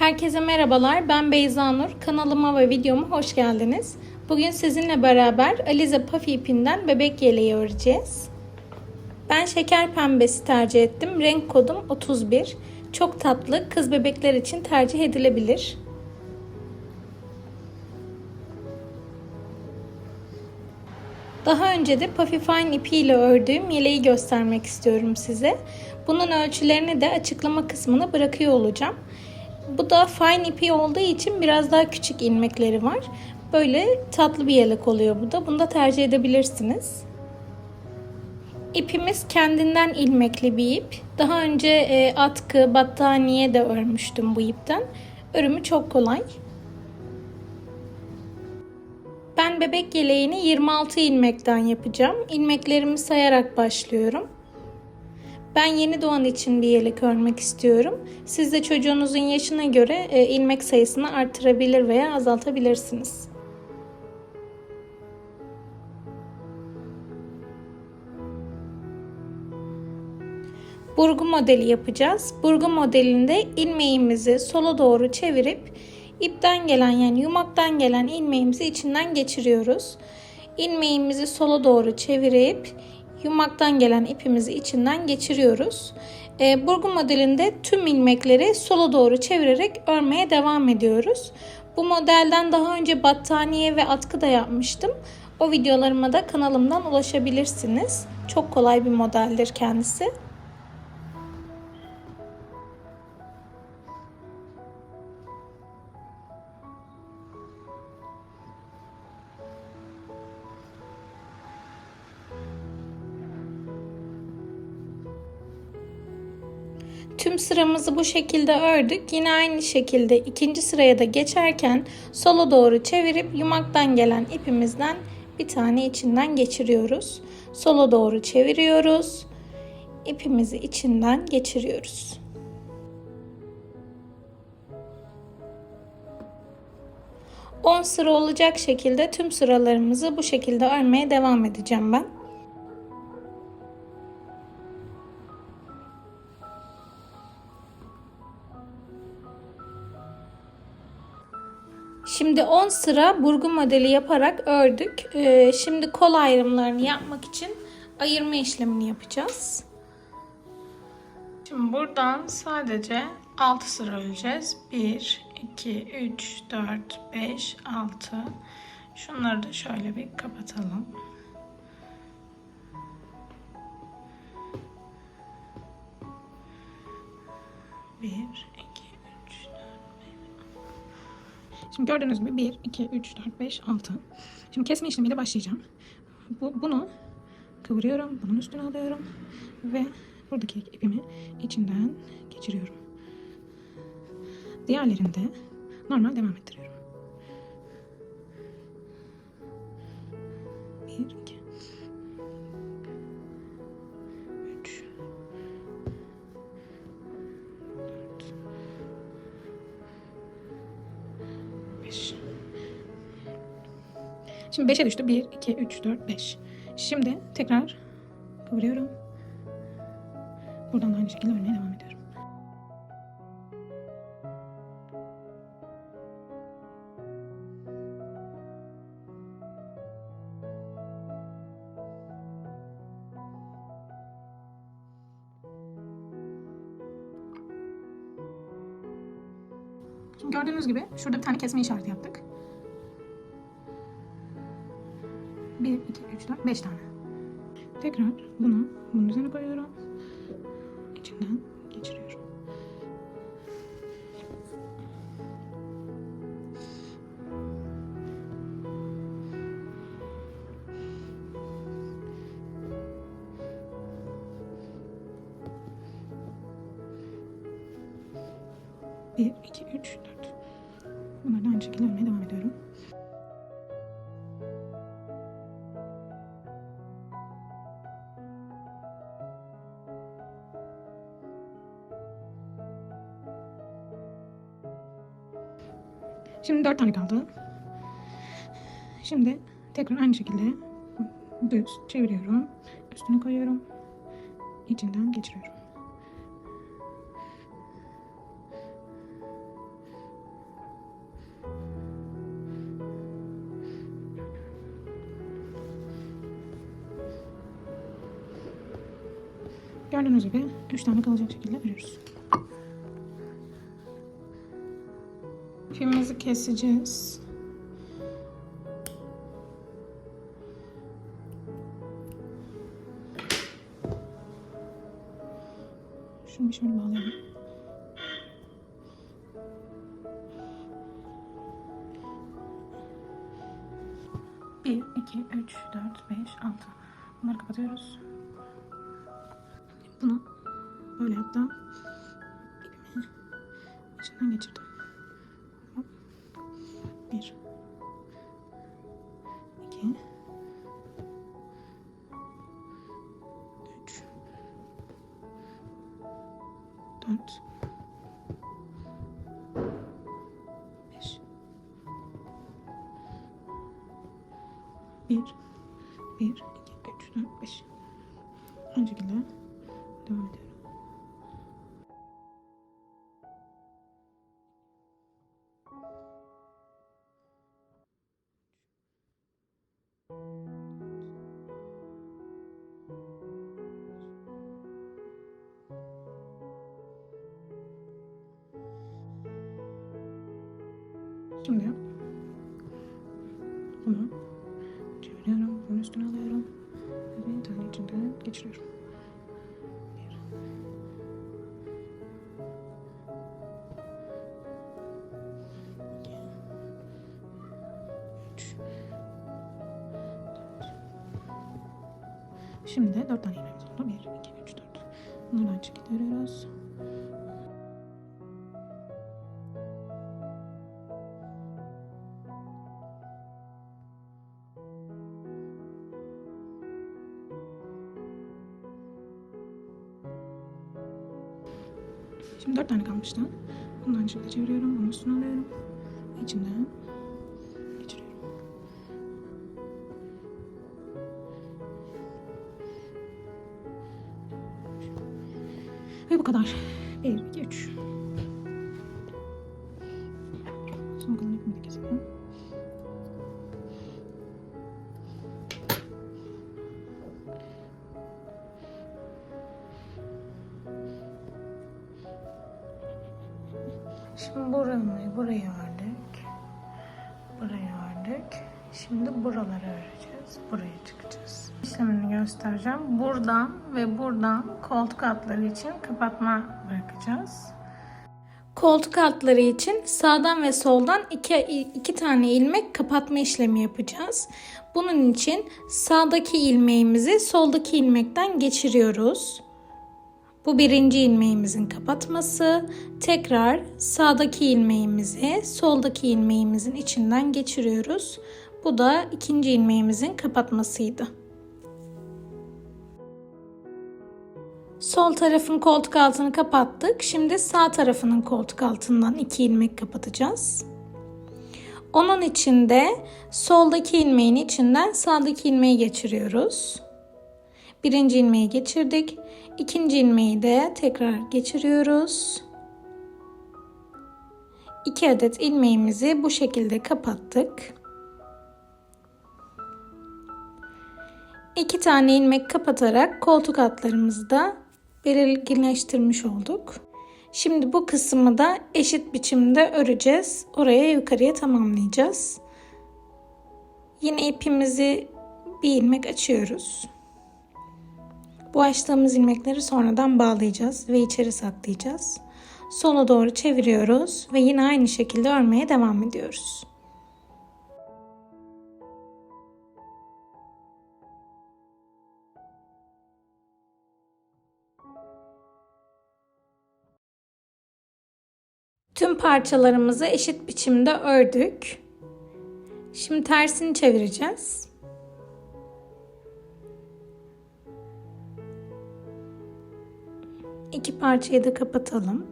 Herkese merhabalar. Ben Beyza Nur. Kanalıma ve videoma hoş geldiniz. Bugün sizinle beraber Alize Puffy ipinden bebek yeleği öreceğiz. Ben şeker pembesi tercih ettim. Renk kodum 31. Çok tatlı, kız bebekler için tercih edilebilir. Daha önce de Puffy Fine ipiyle ördüğüm yeleği göstermek istiyorum size. Bunun ölçülerini de açıklama kısmına bırakıyor olacağım. Bu da fine ipi olduğu için biraz daha küçük ilmekleri var. Böyle tatlı bir yelek oluyor bu da. Bunu da tercih edebilirsiniz. İpimiz kendinden ilmekli bir ip. Daha önce e, atkı, battaniye de örmüştüm bu ipten. Örümü çok kolay. Ben bebek yeleğini 26 ilmekten yapacağım. İlmeklerimi sayarak başlıyorum. Ben yeni doğan için bir yelek örmek istiyorum. Siz de çocuğunuzun yaşına göre e, ilmek sayısını artırabilir veya azaltabilirsiniz. Burgu modeli yapacağız. Burgu modelinde ilmeğimizi sola doğru çevirip ipten gelen yani yumaktan gelen ilmeğimizi içinden geçiriyoruz. İlmeğimizi sola doğru çevirip yumaktan gelen ipimizi içinden geçiriyoruz. E, burgu modelinde tüm ilmekleri sola doğru çevirerek örmeye devam ediyoruz. Bu modelden daha önce battaniye ve atkı da yapmıştım. O videolarıma da kanalımdan ulaşabilirsiniz. Çok kolay bir modeldir kendisi. Tüm sıramızı bu şekilde ördük. Yine aynı şekilde ikinci sıraya da geçerken sola doğru çevirip yumaktan gelen ipimizden bir tane içinden geçiriyoruz. Sola doğru çeviriyoruz. İpimizi içinden geçiriyoruz. On sıra olacak şekilde tüm sıralarımızı bu şekilde örmeye devam edeceğim ben. Şimdi 10 sıra burgu modeli yaparak ördük. Ee, şimdi kol ayrımlarını yapmak için ayırma işlemini yapacağız. Şimdi buradan sadece 6 sıra öreceğiz. 1, 2, 3, 4, 5, 6. Şunları da şöyle bir kapatalım. Bir, Şimdi gördüğünüz gibi 1, 2, 3, 4, 5, 6. Şimdi kesme işlemiyle başlayacağım. Bu, bunu kıvırıyorum. Bunun üstüne alıyorum. Ve buradaki ipimi içinden geçiriyorum. Diğerlerini de normal devam ettiriyorum. Şimdi 5'e düştü. 1, 2, 3, 4, 5. Şimdi tekrar kıvırıyorum. Buradan da aynı şekilde örmeye devam ediyorum. Şimdi gördüğünüz gibi şurada bir tane kesme işareti yaptık. 1, 2, 3, 4, 5 tane. Tekrar bunu bunun üzerine koyuyorum. İçinden geçiriyorum. Bir, iki, üç, dört. Bunları da aynı şekilde örmeye devam ediyorum. Şimdi 4 tane kaldı. Şimdi tekrar aynı şekilde düz çeviriyorum. Üstüne koyuyorum. İçinden geçiriyorum. Gördüğünüz gibi 3 tane kalacak şekilde örüyoruz. Keseceğiz. Şunu bir şöyle bağlayalım. Bir, iki, üç, dört, beş, altı. Bunları kapatıyoruz. Bunu böyle hatta iki, Şimdi bunu çeviriyorum. Bunun üstüne alıyorum. Ve bir tane içinden geçiriyorum. Şimdi dört tane ilmeğimiz oldu. Bir, iki, üç, dört. Bunları aynı Şimdi dört tane kalmıştı. Bundan şöyle çeviriyorum. Bunun üstüne alıyorum. İçinden geçiriyorum. Ve bu kadar. 1, 2, 3. Şimdi burayı buraya ördük. Buraya ördük. Şimdi buraları öreceğiz. Buraya çıkacağız. İşlemini göstereceğim. Buradan ve buradan koltuk altları için kapatma bırakacağız. Koltuk altları için sağdan ve soldan iki, iki tane ilmek kapatma işlemi yapacağız. Bunun için sağdaki ilmeğimizi soldaki ilmekten geçiriyoruz. Bu birinci ilmeğimizin kapatması. Tekrar sağdaki ilmeğimizi soldaki ilmeğimizin içinden geçiriyoruz. Bu da ikinci ilmeğimizin kapatmasıydı. Sol tarafın koltuk altını kapattık. Şimdi sağ tarafının koltuk altından iki ilmek kapatacağız. Onun için de soldaki ilmeğin içinden sağdaki ilmeği geçiriyoruz. Birinci ilmeği geçirdik. İkinci ilmeği de tekrar geçiriyoruz. İki adet ilmeğimizi bu şekilde kapattık. İki tane ilmek kapatarak koltuk altlarımızı da belirginleştirmiş olduk. Şimdi bu kısmı da eşit biçimde öreceğiz. Oraya yukarıya tamamlayacağız. Yine ipimizi bir ilmek açıyoruz. Bu açtığımız ilmekleri sonradan bağlayacağız ve içeri saklayacağız. Sola doğru çeviriyoruz ve yine aynı şekilde örmeye devam ediyoruz. Tüm parçalarımızı eşit biçimde ördük. Şimdi tersini çevireceğiz. İki parçayı da kapatalım.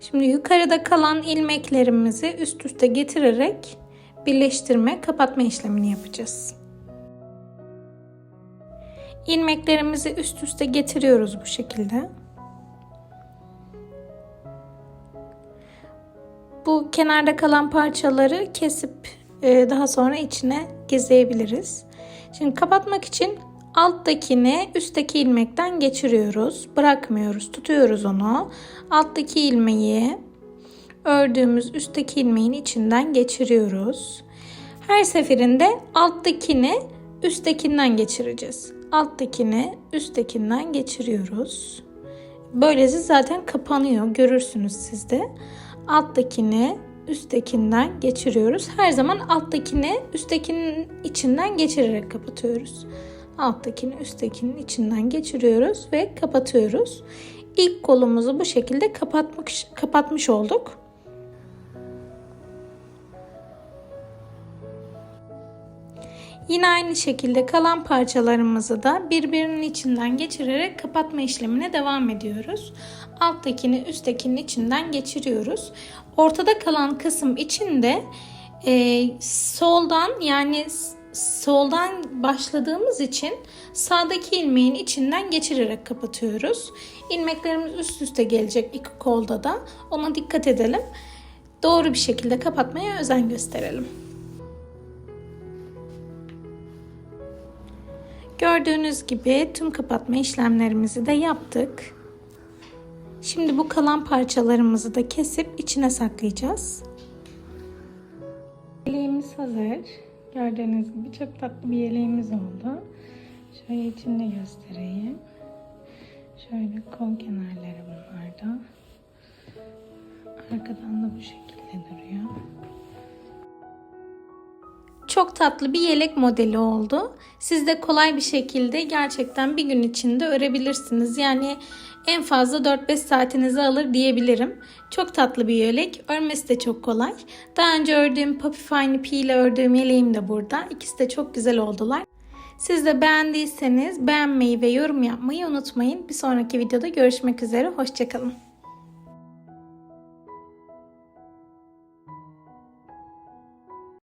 Şimdi yukarıda kalan ilmeklerimizi üst üste getirerek birleştirme, kapatma işlemini yapacağız. İlmeklerimizi üst üste getiriyoruz bu şekilde. Bu kenarda kalan parçaları kesip e, daha sonra içine gizleyebiliriz. Şimdi kapatmak için alttakini üstteki ilmekten geçiriyoruz. Bırakmıyoruz. Tutuyoruz onu. Alttaki ilmeği ördüğümüz üstteki ilmeğin içinden geçiriyoruz. Her seferinde alttakini üsttekinden geçireceğiz. Alttakini üsttekinden geçiriyoruz. Böylece zaten kapanıyor. Görürsünüz siz de. Alttakini üsttekinden geçiriyoruz. Her zaman alttakini üsttekinin içinden geçirerek kapatıyoruz. Alttakini üsttekinin içinden geçiriyoruz ve kapatıyoruz. İlk kolumuzu bu şekilde kapatmış, kapatmış olduk. Yine aynı şekilde kalan parçalarımızı da birbirinin içinden geçirerek kapatma işlemine devam ediyoruz. Alttakini üsttekinin içinden geçiriyoruz. Ortada kalan kısım içinde e, soldan yani soldan başladığımız için sağdaki ilmeğin içinden geçirerek kapatıyoruz. İlmeklerimiz üst üste gelecek iki kolda da. Ona dikkat edelim. Doğru bir şekilde kapatmaya özen gösterelim. Gördüğünüz gibi tüm kapatma işlemlerimizi de yaptık. Şimdi bu kalan parçalarımızı da kesip içine saklayacağız. Yeleğimiz hazır. Gördüğünüz gibi çok tatlı bir yeleğimiz oldu. Şöyle içinde göstereyim. Şöyle kol kenarları bunlarda. Arkadan da bu şekilde duruyor. Çok tatlı bir yelek modeli oldu. Siz de kolay bir şekilde gerçekten bir gün içinde örebilirsiniz. Yani en fazla 4-5 saatinizi alır diyebilirim. Çok tatlı bir yelek. Örmesi de çok kolay. Daha önce ördüğüm Puppy Fine P ile ördüğüm yeleğim de burada. İkisi de çok güzel oldular. Siz de beğendiyseniz beğenmeyi ve yorum yapmayı unutmayın. Bir sonraki videoda görüşmek üzere. Hoşçakalın.